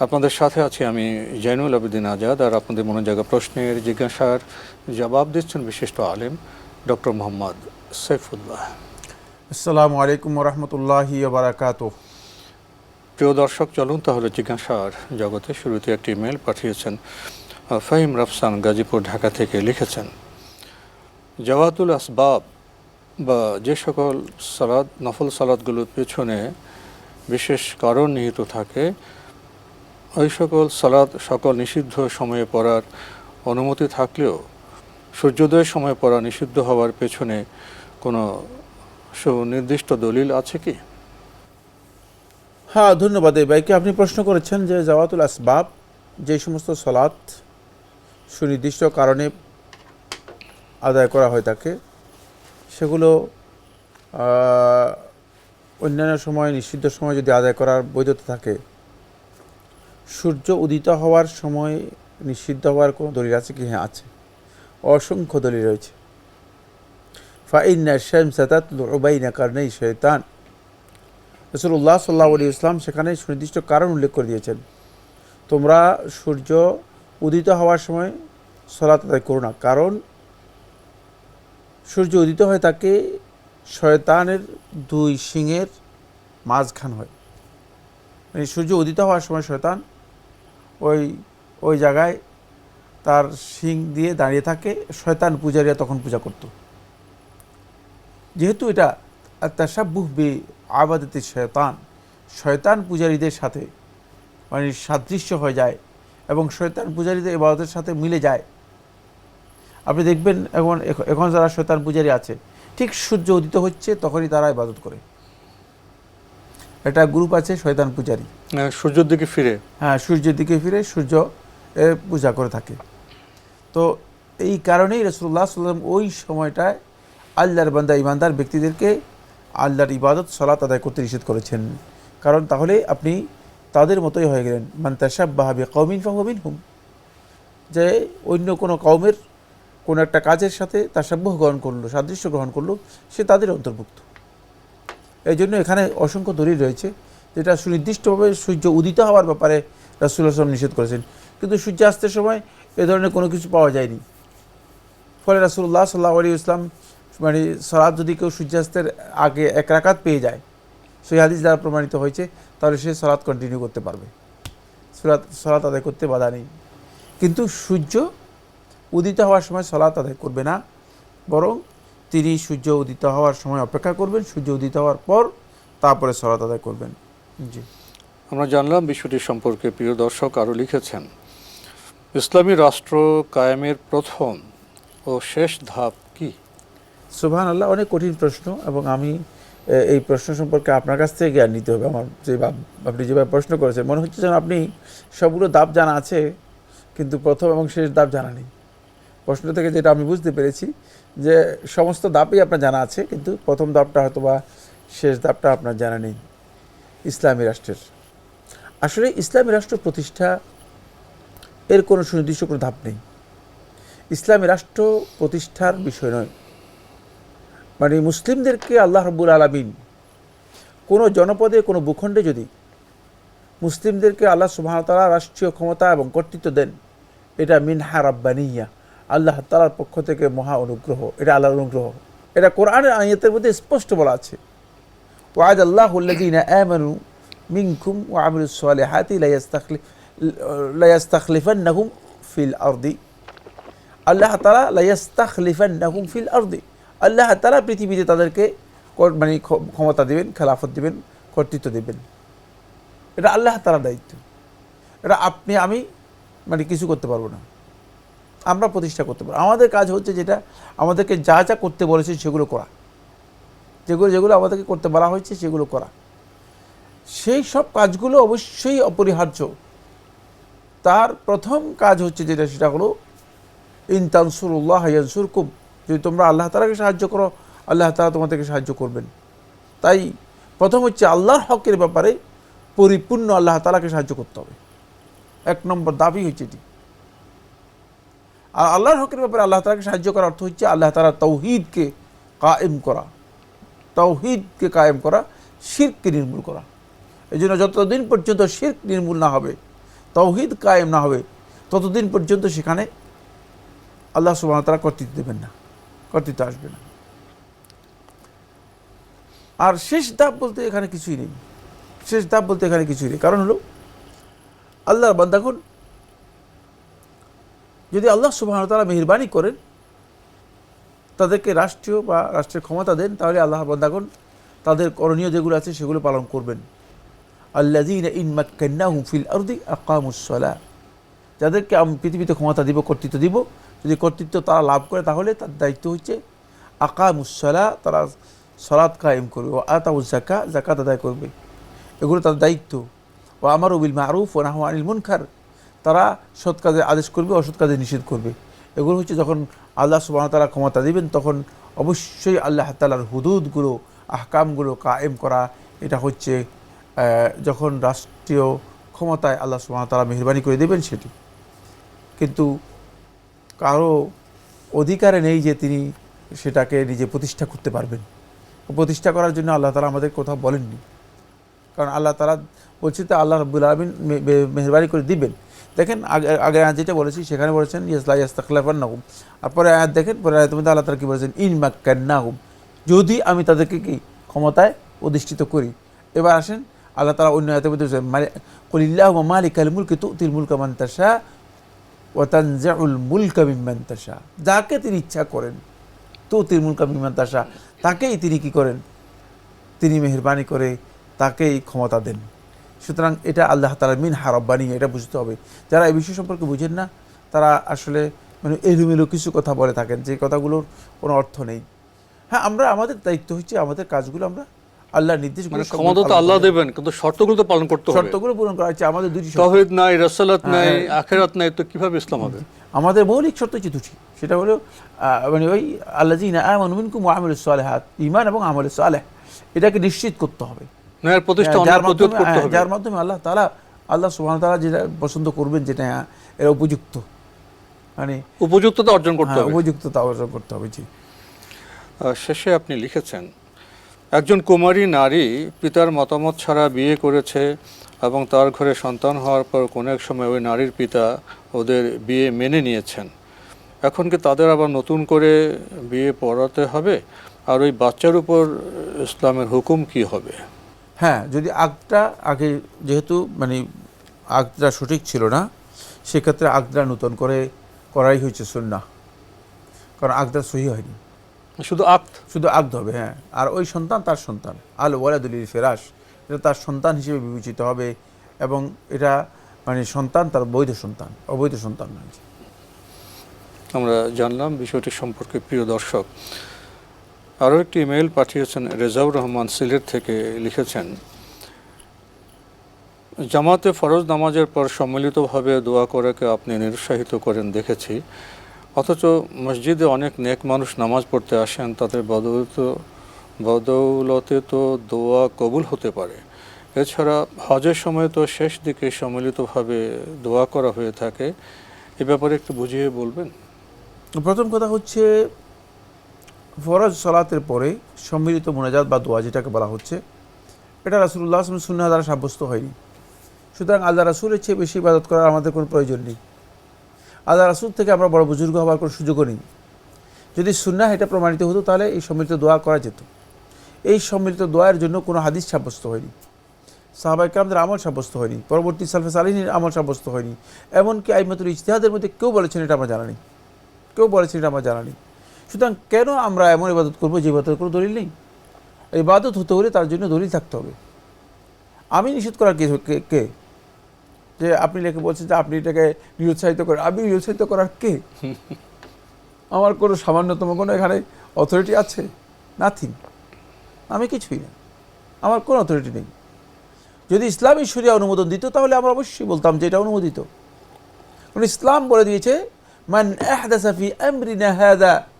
আপনাদের সাথে আছি আমি জৈনুল আবেদিন আজাদ আর আপনাদের মনে জায়গা প্রশ্নের জিজ্ঞাসার জবাব দিচ্ছেন বিশিষ্ট আলেম ডক্টর মোহাম্মদ সৈফুল্লাহ। আসসালামু আলাইকুম রহমতুল্লাহি বারাকাত প্রিয় দর্শক চলুন তাহলে জিজ্ঞাসার জগতে শুরুতে একটি মেল পাঠিয়েছেন ফাহিম রাফসান গাজীপুর ঢাকা থেকে লিখেছেন জওয়াতুল আসবাব বা যে সকল সালাদ নফল সালাদগুলোর পেছনে বিশেষ কারণ নিহিত থাকে ওই সকল সালাদ সকল নিষিদ্ধ সময়ে পড়ার অনুমতি থাকলেও, সূর্যোদয়ের সময় পড়া নিষিদ্ধ হওয়ার পেছনে কোনো সুনির্দিষ্ট দলিল আছে কি? হ্যাঁ ধন্যবাদ। এই ভাইকে আপনি প্রশ্ন করেছেন যে জাওয়াতুল আসবাব, যে সমস্ত সলাৎ সুনির্দিষ্ট কারণে আদায় করা হয় থাকে সেগুলো অন্যান্য সময়, নিষিদ্ধ সময় যদি আদায় করার বৈধতা থাকে সূর্য উদিত হওয়ার সময় নিষিদ্ধ হওয়ার কোনো দলিল আছে কি? হ্যাঁ আছে। অসংখ্য দলিল রয়েছে। ফাইন্না শামসাতাত লুবাইনা কারণেই শয়তান রসুল্লাহ সাল্লাহ আলী ইসলাম সেখানে সুনির্দিষ্ট কারণ উল্লেখ করে দিয়েছেন। তোমরা সূর্য উদিত হওয়ার সময় সলাত আদায় করো না। কারণ সূর্য উদিত হয় তাকে শয়তানের দুই শিঙের মাঝখান হয়। মানে সূর্য উদিত হওয়ার সময় শয়তান ওই ওই জায়গায় তার শিং দিয়ে দাঁড়িয়ে থাকে, শয়তান পূজারীরা তখন পূজা করত। যেহেতু এটা তাসাব্বুহ বি আবাদতে শয়তান শয়তান পূজারীদের সাথে মানে সাদৃশ্য হয়ে যায় এবং শয়তান পূজারীদের ইবাদতের সাথে মিলে যায়। আপনি দেখবেন এখন এখন যারা শয়তান পূজারী আছে, ঠিক সূর্য উদিত হচ্ছে তখনই তারা ইবাদত করে। একটা গ্রুপ আছে শয়তান পূজারী। আহ, সূর্যের দিকে ফিরে। হ্যাঁ সূর্যের দিকে ফিরে সূর্য পূজা করে থাকে। তো এই কারণেই রসুল্লাহ সাল্লাম ওই সময়টায় আল্লাহর বান্দা ইমানদার ব্যক্তিদেরকে আল্লাহর ইবাদত সলাত আদায় করতে নিষেধ করেছেন। কারণ তাহলে আপনি তাদের মতোই হয়ে গেলেন। মান্তাসাব বাহাবি কৌমিন ফাহমিন হুম যে অন্য কোনো কৌমের কোনো একটা কাজের সাথে তার সাব্যহ গ্রহণ করল সাদৃশ্য গ্রহণ করল সে তাদের অন্তর্ভুক্ত। এই জন্য এখানে অসংখ্য দলিল রয়েছে যেটা সুনির্দিষ্টভাবে সূর্য উদিত হওয়ার ব্যাপারে রাসুল আসলাম নিষেধ করেছেন। কিন্তু সূর্যাস্তের সময় এ ধরনের কোনো কিছু পাওয়া যায়নি। ফলে রাসুল্লাহ সাল্লাহ আলী ইসলাম মানে সলাদ যদি কেউ সূর্যাস্তের আগে এক রাকাত পেয়ে যায়, সেই হাদিস দ্বারা প্রমাণিত হয়েছে, তাহলে সে সলাদ কন্টিনিউ করতে পারবে। সরাত সলাৎ আদায় করতে বাধা নেই। কিন্তু সূর্য উদিত হওয়ার সময় সলাৎ আদায় করবে না, বরং তিনি সূর্য উদিত হওয়ার সময় অপেক্ষা করবেন সূর্য উদিত হওয়ার পর তারপরে সলাৎ আদায় করবেন। জি। আমরা জানলাম বিষয়টি সম্পর্কে প্রিয় দর্শক আরও লিখেছেন ইসলামী রাষ্ট্র কায়েমের প্রথম ও শেষ ধাপ কি? সুবহান আল্লাহ অনেক কঠিন প্রশ্ন এবং আমি এই প্রশ্ন সম্পর্কে আপনার কাছ থেকে জ্ঞান নিতে হবে। আমার যে আপনি যেভাবে প্রশ্ন করেছেন মনে হচ্ছে যেন আপনি সবগুলো দাব জানা আছে কিন্তু প্রথম এবং শেষ দাব জানা নেই। প্রশ্ন থেকে যেটা আমি বুঝতে পেরেছি যে সমস্ত দাপই আপনার জানা আছে, কিন্তু প্রথম দাপটা হয়তো বা শেষ দাপটা আপনার জানা নেই। ইসলামী রাষ্ট্রের। আসলে ইসলামী রাষ্ট্র প্রতিষ্ঠা এর কোনো সুনির্দিষ্ট কোনো ধাপ নেই। ইসলামী রাষ্ট্র প্রতিষ্ঠার বিষয় নয়। মানে মুসলিমদেরকে আল্লাহ রব্বুল আলমিন কোনো জনপদে, কোনো ভূখণ্ডে যদি মুসলিমদেরকে আল্লাহ সুবাহতালা রাষ্ট্রীয় ক্ষমতা এবং কর্তৃত্ব দেন, এটা মিনহা রাব্বানিয়া। আল্লাহ তালার পক্ষ থেকে মহা অনুগ্রহ, এটা আল্লাহর অনুগ্রহ। এটা কোরআনের আয়াতের মধ্যে স্পষ্ট বলা আছে। ওয়াদ আল্লাহ উল্লাদিনা আমানু মিনকুম ওয়া আমিলুস সালিহাতি লা ইয়াস্তাখলি লা ইয়াস্তাখলিফান্নাহুম ফিল আরদি। আল্লাহ তাআলা লা ইয়াস্তাখলিফান্নাহুম ফিল আরদি। আল্লাহ তারা পৃথিবীতে তাদেরকে মানে ক্ষ- ক্ষমতা দেবেন, খেলাফত দেবেন, কর্তৃত্ব দেবেন। এটা আল্লাহ তারা দায়িত্ব। এটা আপনি, আমি মানে কিছু করতে পারব না। আমরা প্রতিষ্ঠা করতে পারব আমাদের কাজ হচ্ছে যেটা, আমাদেরকে যা যা করতে বলেছে সেগুলো করা। যেগুলো যেগুলো আমাদেরকে করতে বলা হয়েছে সেগুলো করা। সেই সব কাজগুলো অবশ্যই অপরিহার্য। তার প্রথম কাজ হচ্ছে যেটা, সেটা হলো ইনতানসুরুল্লাহ ইয়ানসুরকুম যদি তোমরা আল্লাহ তালাকে সাহায্য করো, আল্লাহ তালা তোমাদেরকে সাহায্য করবেন। তাই প্রথম হচ্ছে আল্লাহর হকের ব্যাপারে পরিপূর্ণ আল্লাহ তালাকে সাহায্য করতে হবে। এক নম্বর দাবি হচ্ছে এটি। আর আল্লাহর হকের ব্যাপারে আল্লাহ তালাকে সাহায্য করার অর্থ হচ্ছে আল্লাহ তালা তৌহিদকে কায়েম করা। তৌহিদকে কায়েম করা শিরকে নির্মূল করা। এই জন্য যতদিন পর্যন্ত শির্ক নির্মূল না হবে, তৌহিদ কায়েম না হবে, ততদিন পর্যন্ত সেখানে আল্লাহ সুবাহ তারা কর্তৃত্ব দেবেন না, কর্তৃত্ব আসবে না। আর শেষ ধাপ বলতে এখানে কিছুই নেই। শেষ ধাপ বলতে এখানে কিছুই নেই। কারণ হলো, আল্লাহর বান্দাগুন যদি আল্লাহ সুবাহ তারা মেহরবানি করেন, তাদেরকে রাষ্ট্রীয় বা রাষ্ট্রের ক্ষমতা দেন, তাহলে আল্লাহ বান্দাগণ তাদের করণীয় যেগুলো আছে সেগুলো পালন করবেন। আল্লাদিন ইনমাক্কান্নাহুম ফিল আরদি আকামুসলা যাদেরকে আমি পৃথিবীতে ক্ষমতা দিব, কর্তৃত্ব দিব, যদি কর্তৃত্ব তারা লাভ করে, তাহলে তার দায়িত্ব হচ্ছে আকামুসলা তারা সলাৎ কায়েম করবে ও আতাউজ জাকা জাকাত আদায় করবে। এগুলো তার দায়িত্ব। ও আমার উবিল মারুফ ও নাহ আনিল মুনখার তারা সৎ কাজে আদেশ করবে, অসৎ কাজে নিষেধ করবে। এগুলো হচ্ছে যখন আল্লাহ সুবাহ তালা ক্ষমতা দিবেন, তখন অবশ্যই আল্লাহ তালার হুদুদগুলো, আহকামগুলো কায়েম করা, এটা হচ্ছে যখন রাষ্ট্রীয় ক্ষমতায় আল্লাহ সুবাহ তালা মেহরবানি করে দেবেন সেটি। কিন্তু কারও অধিকারে নেই যে তিনি সেটাকে নিজে প্রতিষ্ঠা করতে পারবেন। প্রতিষ্ঠা করার জন্য আল্লাহ তালা আমাদের কোথাও বলেননি। কারণ আল্লাহ তালা বলছে তো আল্লাহ রব্বুল আলমিন মেহরবানি করে দিবেন। দেখেন, আগে আগে আয়াত যেটা বলেছি, সেখানে বলেছেন ইসলা ইয়াস্তাখলাফান নাহুম আর পরে আয়াত দেখেন পরে আয়াতের মধ্যে আল্লাহ তালা কি বলেছেন? ইন মাক্কান নাহুম যদি আমি তাদেরকে কি ক্ষমতায় অধিষ্ঠিত করি। এবার আসেন, আল্লাহ তালা অন্য আয়াতের মধ্যে কলিল্লাহ মালিক আল মুলকে তু তিল মুলকা মান্তাসা ওয়াতানজাউল মুলকা মিম্মান তাশা। যাকে তিনি ইচ্ছা করেন তো তিল মুলকা মিম্মান তাশা, তাকেই তিনি কি করেন? তিনি মেহরবানি করে তাকেই ক্ষমতা দেন। সুতরাং এটা আল্লাহ তালা মিন হারব্বানি এটা বুঝতে হবে। যারা এই বিষয় সম্পর্কে বুঝেন না তারা আসলে মানে এলোমেলো কিছু কথা বলে থাকেন যে কথাগুলোর কোনো অর্থ নেই। হ্যাঁ আমরা আমাদের দায়িত্ব হচ্ছে আমাদের কাজগুলো আমরা আল্লাহর নির্দেশ মানে ক্ষমতা তো আল্লাহ দেবেন কিন্তু শর্তগুলো তো পালন করতে হবে। শর্তগুলো পূরণ করা হচ্ছে আমাদের দুটি শর্ত। তহিদ নাই রাসালাত নাই হ্যাঁ। আখেরাত নাই তো কীভাবে ইসলাম হবে? আমাদের মৌলিক শর্ত হচ্ছে দুটি। সেটা হলো মানে ওই আল্লাহ জিনা মিনকুম আমল সালেহাত ইমান এবং আমল সালেহ এটাকে নিশ্চিত করতে হবে। ন্যায়ের প্রতিষ্ঠা হ্যাঁ, যার মাধ্যমে করতে হ্যাঁ, হবে। যার মাধ্যমে আল্লাহ তালা আল্লাহ সুবহান তালা যেটা পছন্দ করবেন যেটা এরা উপযুক্ত। মানে উপযুক্ততা অর্জন করতে হ্যাঁ, হবে। উপযুক্ততা অর্জন করতে হবে জি। শেষে আপনি লিখেছেন একজন কুমারী নারী পিতার মতামত ছাড়া বিয়ে করেছে এবং তার ঘরে সন্তান হওয়ার পর কোনো এক সময় ওই নারীর পিতা ওদের বিয়ে মেনে নিয়েছেন। এখন কি তাদের আবার নতুন করে বিয়ে পড়াতে হবে? আর ওই বাচ্চার উপর ইসলামের হুকুম কি হবে? হ্যাঁ যদি আগটা আগে যেহেতু মানে আগটা সঠিক ছিল না সেক্ষেত্রে আগটা নতুন করে করাই হয়েছে সুন্না কারণ আগটা সহি হয়নি। শুধু আক্ত? শুধু আগদ হবে হ্যাঁ। আর ওই সন্তান তার সন্তান। আল ওয়ালাদুলির ফেরাস এটা তার সন্তান হিসেবে বিবেচিত হবে এবং এটা মানে সন্তান তার বৈধ সন্তান অবৈধ সন্তান নয়। আমরা জানলাম বিষয়টি সম্পর্কে প্রিয় দর্শক আরও একটি ইমেল পাঠিয়েছেন রেজাউর রহমান সিলেট থেকে লিখেছেন, জামাতে ফরজ নামাজের পর সম্মিলিতভাবে দোয়া করাকে আপনি নিরুৎসাহিত করেন দেখেছি। অথচ মসজিদে অনেক নেক মানুষ নামাজ পড়তে আসেন, তাদের বদৌলত, বদৌলতে তো দোয়া কবুল হতে পারে। এছাড়া হজের সময় তো শেষ দিকে সম্মিলিতভাবে দোয়া করা হয়ে থাকে। এ ব্যাপারে একটু বুঝিয়ে বলবেন? প্রথম কথা হচ্ছে ফরজ সলাতের পরে সম্মিলিত মোনাজাত বা দোয়া যেটাকে বলা হচ্ছে, এটা রাসুল্লাহ আসলাম সুন্না দ্বারা সাব্যস্ত হয়নি। সুতরাং আল্লাহ রাসুলের চেয়ে বেশি ইবাদত করার আমাদের কোনো প্রয়োজন নেই। আল্লাহ রাসুল থেকে আমরা বড় বুজুর্গ হওয়ার কোনো সুযোগও নেই। যদি সুন্না এটা প্রমাণিত হতো, তাহলে এই সম্মিলিত দোয়া করা যেত। এই সম্মিলিত দোয়ার জন্য কোনো হাদিস সাব্যস্ত হয়নি। সাহাবাইকে আমাদের আমল সাব্যস্ত হয়নি। পরবর্তী সালফে সালিনীর আমল সাব্যস্ত হয়নি। এমনকি আইমাতুল ইজতিহাদের মধ্যে কেউ বলেছেন এটা আমরা জানা নেই। কেউ বলেছেন এটা আমার জানা নেই। সুতরাং কেন আমরা এমন ইবাদত করব যে ইবাদতের কোনো দলিল নেই? ইবাদত হতে হলে তার জন্য দলিল থাকতে হবে। আমি নিষেধ করার কে কে- কে? যে আপনি লেখে বলছেন যে আপনি এটাকে নিরুৎসাহিত করেন। আমি নিরুৎসাহিত করার কে? আমার কোনো সামান্যতম কোনো এখানে অথরিটি আছে? নাথিং আমি কিছুই না। আমার কোনো অথরিটি নেই। যদি ইসলামী শরিয়া অনুমোদন দিত তাহলে আমরা অবশ্যই বলতাম যে এটা অনুমোদিত। কারণ ইসলাম বলে দিয়েছে মান আহদাসা ফি আমরিনা হাদা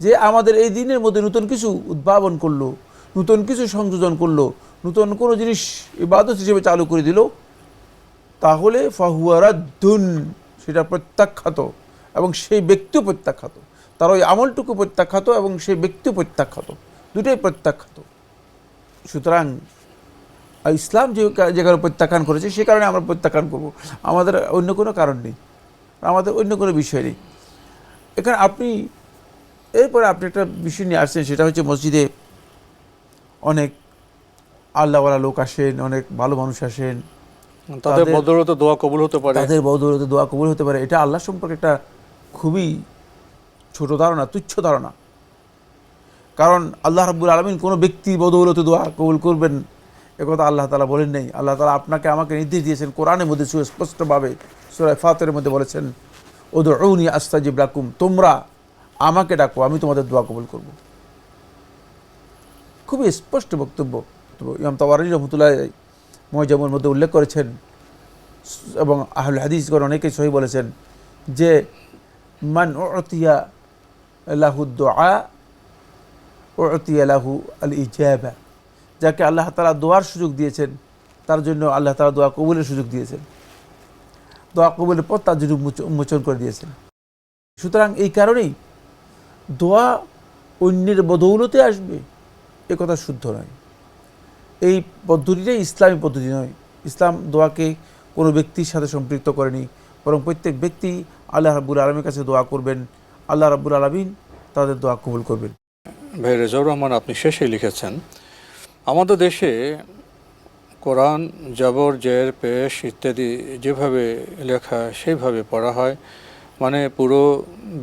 যে আমাদের এই দিনের মধ্যে নতুন কিছু উদ্ভাবন করল, নতুন কিছু সংযোজন করল, নতুন কোনো জিনিস ইবাদত হিসেবে চালু করে দিল, তাহলে ফাহুয়ারাদ্দুন সেটা প্রত্যাখ্যাত এবং সেই ব্যক্তিও প্রত্যাখ্যাত। তার ওই আমলটুকু প্রত্যাখ্যাত এবং সেই ব্যক্তিও প্রত্যাখ্যাত। দুটোই প্রত্যাখ্যাত। সুতরাং ইসলাম যে যে কারণে প্রত্যাখ্যান করেছে, সে কারণে আমরা প্রত্যাখ্যান করব। আমাদের অন্য কোনো কারণ নেই। আমাদের অন্য কোনো বিষয় নেই। এখানে আপনি এরপরে আপনি একটা বিষয় নিয়ে আসছেন সেটা হচ্ছে মসজিদে অনেক আল্লাহওয়ালা লোক আসেন অনেক ভালো মানুষ আসেন। তাদের বদৌলতে দোয়া কবুল হতে পারে। তাদের বদৌলতে দোয়া কবুল হতে পারে। এটা আল্লাহ সম্পর্কে একটা খুবই ছোট ধারণা তুচ্ছ ধারণা। কারণ আল্লাহ রাব্বুল আলমিন কোনো ব্যক্তি বদৌলতে দোয়া কবুল করবেন একথা আল্লাহ তালা বলেন নাই। আল্লাহ তালা আপনাকে আমাকে নির্দেশ দিয়েছেন কোরআনের মধ্যে সুস্পষ্টভাবে সুরায় ফাতের মধ্যে বলেছেন ওদৌনি আস্তাজিব রাকুম তোমরা আমাকে ডাকো, আমি তোমাদের দোয়া কবুল করব। খুবই স্পষ্ট বক্তব্য। ইমাম তাওয়ারি রহমতুল্লাহ মজামুর মধ্যে উল্লেখ করেছেন এবং আহুল হাদিসগণ অনেকে সহি বলেছেন যে, মান ওতিয়া লাহু দোয়া ওতিয়া লাহু আল ইজাবা। যাকে আল্লাহ তালা দোয়ার সুযোগ দিয়েছেন, তার জন্য আল্লাহ তালা দোয়া কবুলের সুযোগ দিয়েছেন। দোয়া কবুলের পর তার জন্য উন্মোচ- উন্মোচন করে দিয়েছেন। সুতরাং এই কারণেই দোয়া অন্যের বদৌলতে আসবে, এ কথা শুদ্ধ নয়। এই পদ্ধতিটাই ইসলামী পদ্ধতি নয়। ইসলাম দোয়াকে কোনো ব্যক্তির সাথে সম্পৃক্ত করেনি, বরং প্রত্যেক ব্যক্তি আল্লাহ রাব্বুল আলমীর কাছে দোয়া করবেন, আল্লাহ রাব্বুল আলমিন তাদের দোয়া কবুল করবেন। ভাই রেজাউর রহমান, আপনি শেষে লিখেছেন, আমাদের দেশে কোরআন, জবর, জের, পেশ ইত্যাদি যেভাবে লেখা সেইভাবে পড়া হয় মানে পুরো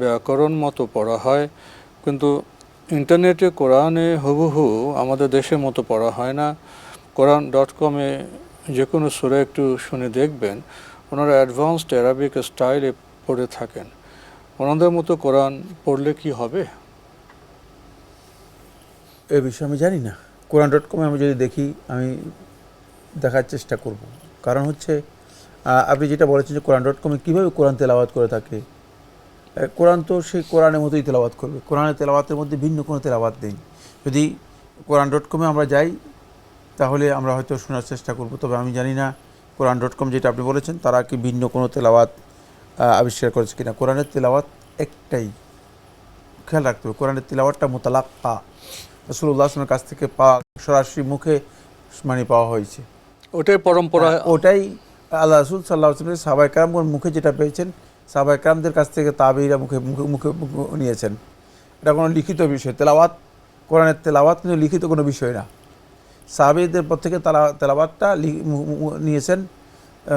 ব্যাকরণ মতো পড়া হয়, কিন্তু ইন্টারনেটে কোরআনে হুবহু আমাদের দেশের মতো পড়া হয় না। কোরআন ডট কমে যে কোনো সুরে একটু শুনে দেখবেন, ওনারা অ্যাডভান্সড অ্যারাবিক স্টাইলে পড়ে থাকেন। ওনাদের মতো কোরআন পড়লে কি হবে? এ বিষয়ে আমি জানি না। কোরআন ডট কমে আমি যদি দেখি, আমি দেখার চেষ্টা করব। কারণ হচ্ছে আপনি যেটা বলেছেন যে কোরআন ডট কমে কীভাবে কোরআন তেলাওয়াত করে থাকে? কোরআন তো সেই কোরআনের মতোই তেলাওয়াত করবে। কোরআনের তেলাওয়াতের মধ্যে ভিন্ন কোনো তেলাওয়াত নেই। যদি কোরআন ডট কমে আমরা যাই তাহলে আমরা হয়তো শোনার চেষ্টা করব। তবে আমি জানি না কোরআন ডট কম যেটা আপনি বলেছেন তারা কি ভিন্ন কোনো তেলাওয়াত আবিষ্কার করেছে কিনা। কোরআনের তেলাওয়াত একটাই। খেয়াল রাখতে হবে কোরআনের তেলাওয়াতটা মোতালাক্কা। রসুল্লাহ আসলামের কাছ থেকে পা সরাসরি মুখে মানে পাওয়া হয়েছে। ওটাই পরম্পরা। হ্যাঁ, ওটাই আল্লাহ রসুল সাল্লাহ আসলামের সাবাই কালামগণ মুখে যেটা পেয়েছেন সাবাই কালামদের কাছ থেকে তাবেইরা মুখে মুখে মুখে নিয়েছেন। এটা কোনো লিখিত বিষয়। তেলাওয়াত, কোরআনের তেলাওয়াত কিন্তু লিখিত কোনো বিষয় না। সাহাবিদের পর থেকে তালা, তেলাওয়াতটা নিয়েছেন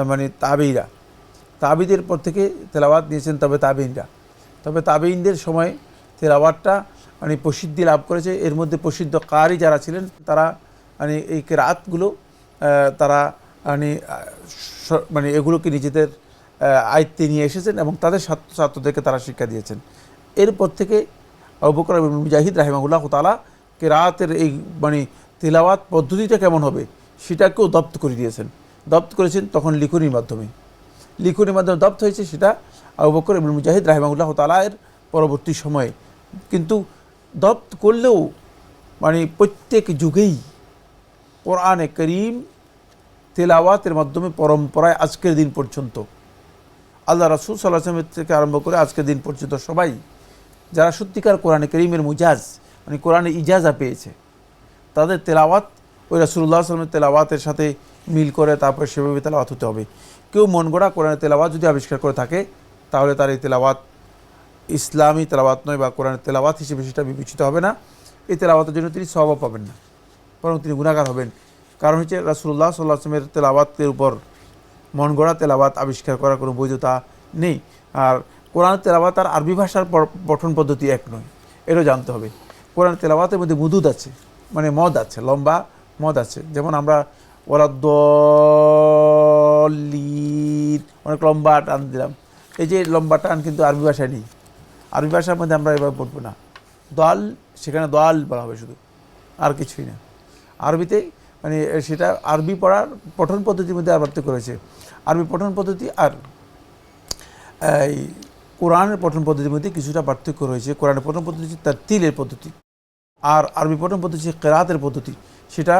মানে তাবেইরা তাবিদের পর থেকে তেলাওয়াত নিয়েছেন, তবে তাবেইনরা তবে তাবেইনদের সময় তেলাওয়াতটা মানে প্রসিদ্ধি লাভ করেছে। এর মধ্যে প্রসিদ্ধ কারি যারা ছিলেন, তারা মানে এই রাতগুলো তারা মানে মানে এগুলোকে নিজেদের আয়ত্তে নিয়ে এসেছেন এবং তাদের ছাত্র ছাত্রদেরকে তারা শিক্ষা দিয়েছেন। এরপর থেকে অবকর মুজাহিদ রাহিমাহুল্লাহ তালা কেরাতের এই মানে তেলাওয়াত পদ্ধতিটা কেমন হবে সেটাকেও দপ্ত করে দিয়েছেন। দপ্ত করেছেন তখন লিখনির মাধ্যমে। লিখনির মাধ্যমে দপ্ত হয়েছে সেটা আবু বকর ইবনুল মুজাহিদ রাহিমাহুল্লাহ তালায়ের পরবর্তী সময়ে। কিন্তু দপ্ত করলেও মানে প্রত্যেক যুগেই কোরআনে করিম তেলাওয়াতের মাধ্যমে পরম্পরায় আজকের দিন পর্যন্ত। আল্লাহ রাসুল সাল্লাহ আসলামের থেকে আরম্ভ করে আজকের দিন পর্যন্ত সবাই, যারা সত্যিকার কোরআনে করিমের মুজাজ মানে কোরআনে ইজাজা পেয়েছে, তাদের তেলাওয়াত ওই রাসুল্লাহ আসলামের তেলাওয়াতের সাথে মিল করে তারপর সেভাবে তেলাওয়াত হতে হবে। কেউ মন গড়া কোরআনের তেলাওয়াত যদি আবিষ্কার করে থাকে, তাহলে তার এই তেলাওয়াত ইসলামী তেলাওয়াত নয় বা কোরআনের তেলাওয়াত হিসেবে সেটা বিবেচিত হবে না। এই তেলাওয়াতের জন্য তিনি স্বভাব পাবেন না, বরং তিনি গুণাগার হবেন। কারণ হচ্ছে রাসুল্লাহ সাল্লাহ আসলামের তেলাওয়াতের উপর মন গড়া তেলাওয়াত আবিষ্কার করার কোনো বৈধতা নেই। আর কোরআন তেলাবাত আর আরবি ভাষার পঠন পদ্ধতি এক নয় এটাও জানতে হবে। কোরআন তেলাবাতের মধ্যে মুদুদ আছে মানে মদ আছে, লম্বা মদ আছে। যেমন আমরা ওরা দলিত অনেক লম্বা টান দিলাম। এই যে লম্বা টান কিন্তু আরবি ভাষায় নেই। আরবি ভাষার মধ্যে আমরা এবার পড়ব না। দল, সেখানে দল বলা হবে শুধু, আর কিছুই না। আরবিতে মানে সেটা আরবি পড়ার পঠন পদ্ধতির মধ্যে পার্থক্য রয়েছে আরবি পঠন পদ্ধতি আর, এই কোরআনের পঠন পদ্ধতির মধ্যে কিছুটা পার্থক্য রয়েছে। কোরআনের পঠন পদ্ধতি তার তিলের পদ্ধতি আর আরবি পঠন পদ্ধতি কেরাতের পদ্ধতি। সেটা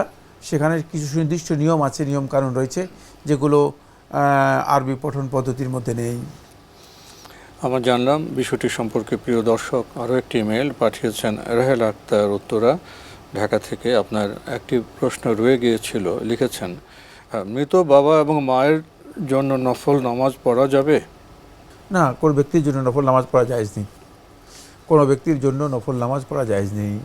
সেখানে কিছু সুনির্দিষ্ট নিয়ম আছে নিয়ম কানুন রয়েছে, যেগুলো আরবি পঠন পদ্ধতির মধ্যে নেই। আমরা জানলাম বিষয়টি সম্পর্কে প্রিয় দর্শক আরও একটি ইমেল পাঠিয়েছেন রেহেল আক্তার উত্তরা। ঢাকা থেকে আপনার একটি প্রশ্ন রয়ে গিয়েছিল লিখেছেন মৃত বাবা এবং মায়ের জন্য নফল নামাজ পড়া যাবে? না কোনো ব্যক্তির জন্য নফল নামাজ পড়া জায়েজ নেই। কোনো ব্যক্তির জন্য নফল নামাজ পড়া জায়েজ নেই।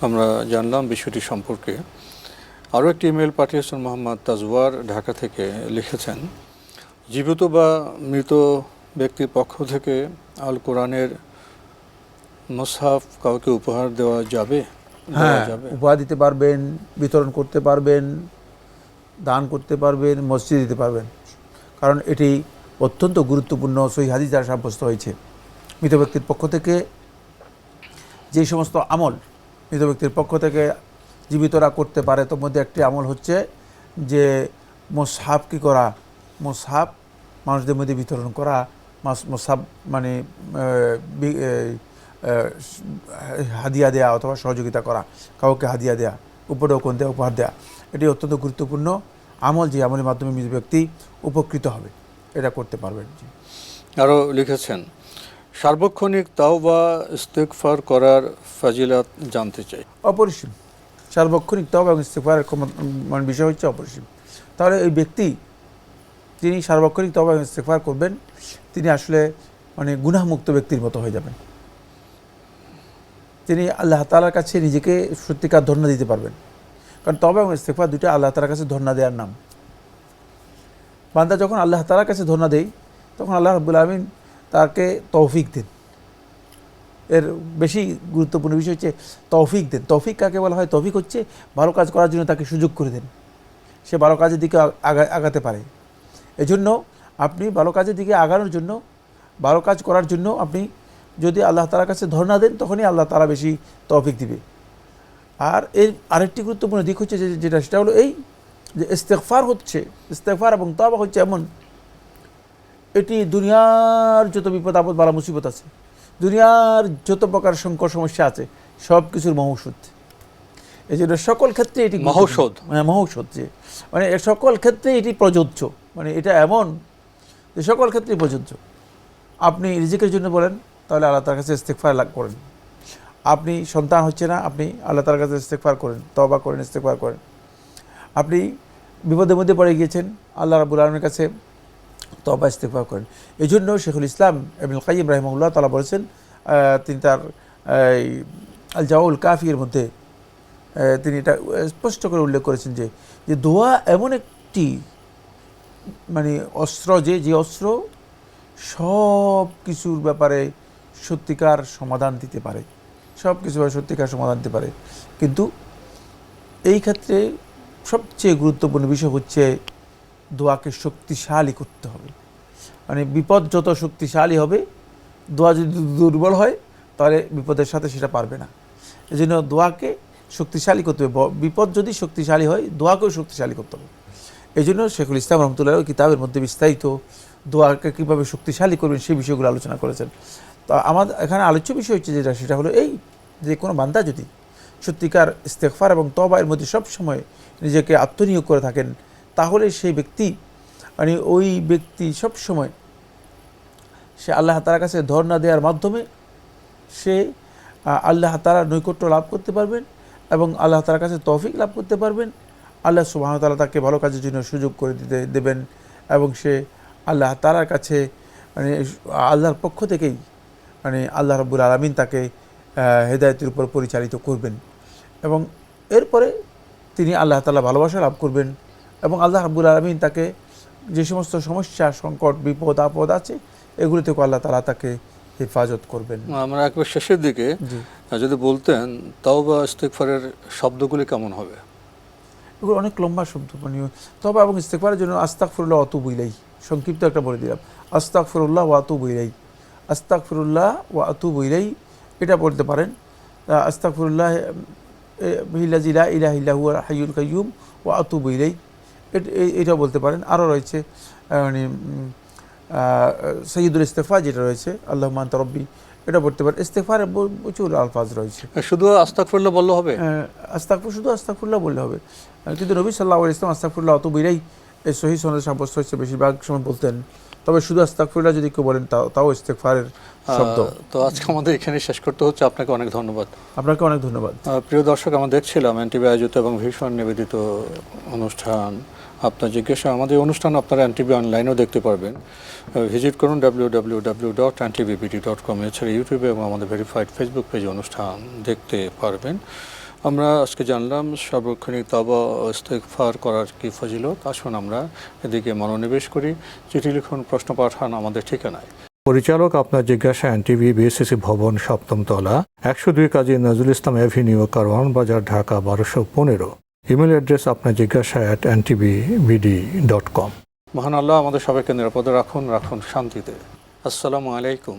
আমরা জানলাম বিষয়টি সম্পর্কে। আরও একটি ইমেল পাঠিয়েছেন মোহাম্মদ তাজওয়ার ঢাকা থেকে লিখেছেন জীবিত বা মৃত ব্যক্তির পক্ষ থেকে আল কোরআনের মোসাফ কাউকে উপহার দেওয়া যাবে? হ্যাঁ উপহার দিতে পারবেন বিতরণ করতে পারবেন দান করতে পারবেন মসজিদ দিতে পারবেন। কারণ এটি অত্যন্ত গুরুত্বপূর্ণ সই হাদিস দ্বারা সাব্যস্ত হয়েছে। মৃত ব্যক্তির পক্ষ থেকে যে সমস্ত আমল মৃত ব্যক্তির পক্ষ থেকে জীবিতরা করতে পারে তোর মধ্যে একটি আমল হচ্ছে যে মোসাফ কি করা? মোসাফ মানুষদের মধ্যে বিতরণ করা মাস- মোসাফ মানে হাদিয়া দেয়া অথবা সহযোগিতা করা কাউকে হাদিয়া দেয়া উপঢৌকন দেওয়া উপহার দেয়া এটি অত্যন্ত গুরুত্বপূর্ণ আমল যে আমলের মাধ্যমে মৃত ব্যক্তি উপকৃত হবে এটা করতে পারবেন। জি আরও লিখেছেন সার্বক্ষণিক তাও বা ইস্তেকফার করার ফাজিলাত জানতে চাই। অপরিসীম সার্বক্ষণিক তাও এবং ইস্তেফারের মানে বিষয় হচ্ছে অপরিসীম। তাহলে ওই ব্যক্তি তিনি সার্বক্ষণিক তবে এবং ইস্তেফার করবেন তিনি আসলে মানে গুনাহমুক্ত ব্যক্তির মতো হয়ে যাবেন। তিনি আল্লাহ তালার কাছে নিজেকে সত্যিকার ধর্ণা দিতে পারবেন। কারণ তবে এবং ইস্তেফা দুটো আল্লাহ তালার কাছে ধর্ণা দেওয়ার নাম। বান্দা যখন আল্লাহ তালার কাছে ধর্ণা দেয়, তখন আল্লাহ রবুল আলমিন তাকে তৌফিক দেন। এর বেশি গুরুত্বপূর্ণ বিষয় হচ্ছে তৌফিক দেন। তৌফিক কাকে বলা হয়? তৌফিক হচ্ছে ভালো কাজ করার জন্য তাকে সুযোগ করে দেন। সে ভালো কাজের দিকে আগাতে পারে। এজন্য আপনি ভালো কাজের দিকে আগানোর জন্য, ভালো কাজ করার জন্য আপনি যদি আল্লাহ তালার কাছে ধর্ণা দেন তখনই আল্লাহ তালা বেশি তৌফিক দিবে। আর এর আরেকটি গুরুত্বপূর্ণ দিক হচ্ছে যে যেটা সেটা হলো এই যে ইস্তেকফার হচ্ছে ইস্তেকফার এবং তবা হচ্ছে এমন এটি দুনিয়ার যত বিপদ আপদ বালা মুসিবত আছে দুনিয়ার যত প্রকার সংকট সমস্যা আছে সব কিছুর মহৌষধ। এই জন্য সকল ক্ষেত্রে এটি। মহৌষধ? হ্যাঁ মহৌষধ যে মানে এর সকল ক্ষেত্রে এটি প্রযোজ্য। মানে এটা এমন যে সকল ক্ষেত্রেই প্রযোজ্য। আপনি রিজিকের জন্য বলেন তাহলে আল্লাহ তার কাছে ইস্তেকফার করেন। আপনি সন্তান হচ্ছে না, আপনি আল্লাহ তার কাছে ইস্তেকফার করেন তবা করেন ইস্তেকফার করেন। আপনি বিপদের মধ্যে পড়ে গিয়েছেন, আল্লাহ রাবুল আলমের কাছে তবা ইস্তেকফার করেন। এই জন্য শেখুল ইসলাম এবং কাইম রাহিমুল্লাহ তালা বলেছেন তিনি তার আল জাউল কাফির মধ্যে তিনি এটা স্পষ্ট করে উল্লেখ করেছেন যে যে দোয়া এমন একটি মানে অস্ত্র যে যে অস্ত্র সব কিছুর ব্যাপারে সত্যিকার সমাধান দিতে পারে। সব কিছু সত্যিকার সমাধান দিতে পারে। কিন্তু এই ক্ষেত্রে সবচেয়ে গুরুত্বপূর্ণ বিষয় হচ্ছে দোয়াকে শক্তিশালী করতে হবে। মানে বিপদ যত শক্তিশালী হবে, দোয়া যদি দুর্বল হয়, তাহলে বিপদের সাথে সেটা পারবে না। এই জন্য দোয়াকে শক্তিশালী করতে হবে। বিপদ যদি শক্তিশালী হয়, দোয়াকেও শক্তিশালী করতে হবে। এই জন্য শেখুল ইসলাম রহমতুল্লাহ কিতাবের মধ্যে বিস্তারিত দোয়াকে কীভাবে শক্তিশালী করবেন সেই বিষয়গুলো আলোচনা করেছেন। তো আমাদের এখানে আলোচ্য বিষয় হচ্ছে যেটা, সেটা হলো এই যে কোনো বান্দা যদি সত্যিকার ইস্তেকফার এবং তবায়ের মধ্যে সব সময় নিজেকে আত্মনিয়োগ করে থাকেন, তাহলে সেই ব্যক্তি মানে ওই ব্যক্তি সব সময় সে আল্লাহ তালার কাছে ধর্ণা দেওয়ার মাধ্যমে সে আল্লাহ তালার নৈকট্য লাভ করতে পারবেন এবং আল্লাহ তালার কাছে তৌফিক লাভ করতে পারবেন। আল্লাহ সুবাহ তালা তাকে ভালো কাজের জন্য সুযোগ করে দিতে, দেবেন এবং সে আল্লাহ তালার কাছে মানে আল্লাহর পক্ষ থেকেই মানে আল্লাহ রব্বুল আলমিন তাকে হেদায়েতের উপর পরিচালিত করবেন। এবং এরপরে তিনি আল্লাহ তালা ভালোবাসা লাভ করবেন এবং আল্লাহ রাব্বুল আলমিন তাকে যে সমস্ত সমস্যা সংকট বিপদ আপদ আছে এগুলো থেকে আল্লাহ তালা তাকে হেফাজত করবেন। আমরা একবার শেষের দিকে যদি বলতেন তাও বা ইস্তেকফারের শব্দগুলি কেমন হবে? এগুলো অনেক লম্বা শব্দ মানে তবে এবং ইস্তেকবারের জন্য আস্তাক ফিরুল্লাহ অতু বইলাই সংক্ষিপ্ত একটা বলে দিলাম। আস্তাক ফিরুল্লাহ আতু বইলাই আস্তাক ফিরুল্লাহ ও আতু বইলাই এটা বলতে পারেন আস্তাক ফিরুল্লাহ হিল্লাজিলা ইলাহ ইল্লাহু হাইয়ুল কাইয়ুম ও আতু বইলাই এটা বলতে পারেন। আরও রয়েছে মানে সৈয়দুল ইস্তেফা যেটা রয়েছে আল্লাহ মান রব্বি এটা বলতে পারেন। ইস্তেফার প্রচুর আলফাজ রয়েছে। শুধু আস্তাকফিরুল্লাহ বললে হবে? আস্তাকফুর শুধু আস্তাকফুল্লাহ বললে হবে। কিন্তু নবী সাল্লাহ ইসলাম আস্তাকফুল্লাহ অত এই সহি সনদে সাব্যস্ত হচ্ছে বেশিরভাগ সময় বলতেন। তবে শুধু আস্তাকফুল্লাহ যদি কেউ বলেন তাও ইস্তেকফারের শব্দ। তো আজকে আমাদের এখানে শেষ করতে হচ্ছে। আপনাকে অনেক ধন্যবাদ। আপনাকে অনেক ধন্যবাদ। প্রিয় দর্শক আমরা দেখছিলাম এনটিভি আয়োজিত এবং ভীষণ নিবেদিত অনুষ্ঠান। আপনার জিজ্ঞাসা আমাদের অনুষ্ঠান আপনারা এনটিভি অনলাইনেও দেখতে পারবেন। ভিজিট করুন W W W dot NTVBD dot com এছাড়া ইউটিউবে এবং আমাদের ভেরিফাইড ফেসবুক পেজে অনুষ্ঠান দেখতে পারবেন। আমরা আজকে জানলাম সার্বক্ষণিক তাবা ইস্তেকফার করার কি ফজিলত? আসুন আমরা এদিকে মনোনিবেশ করি। চিঠি লিখুন, প্রশ্ন পাঠান আমাদের ঠিকানায়। পরিচালক আপনার জিজ্ঞাসা এনটিভি বিএসসিসি ভবন সপ্তম তলা একশো দুই কাজী নজরুল ইসলাম অ্যাভিনিউ কারওয়ান বাজার, ঢাকা বারোশো পনেরো। ইমেল অ্যাড্রেস আপনার জিজ্ঞাসা at NTV BD dot com মহান আল্লাহ আমাদের সবাইকে নিরাপদে রাখুন রাখুন শান্তিতে। আসসালামু আলাইকুম।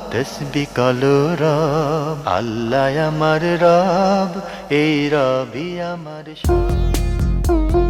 তসবি কালো রব আল্লাহ আমার রব এই রবি আমার সব।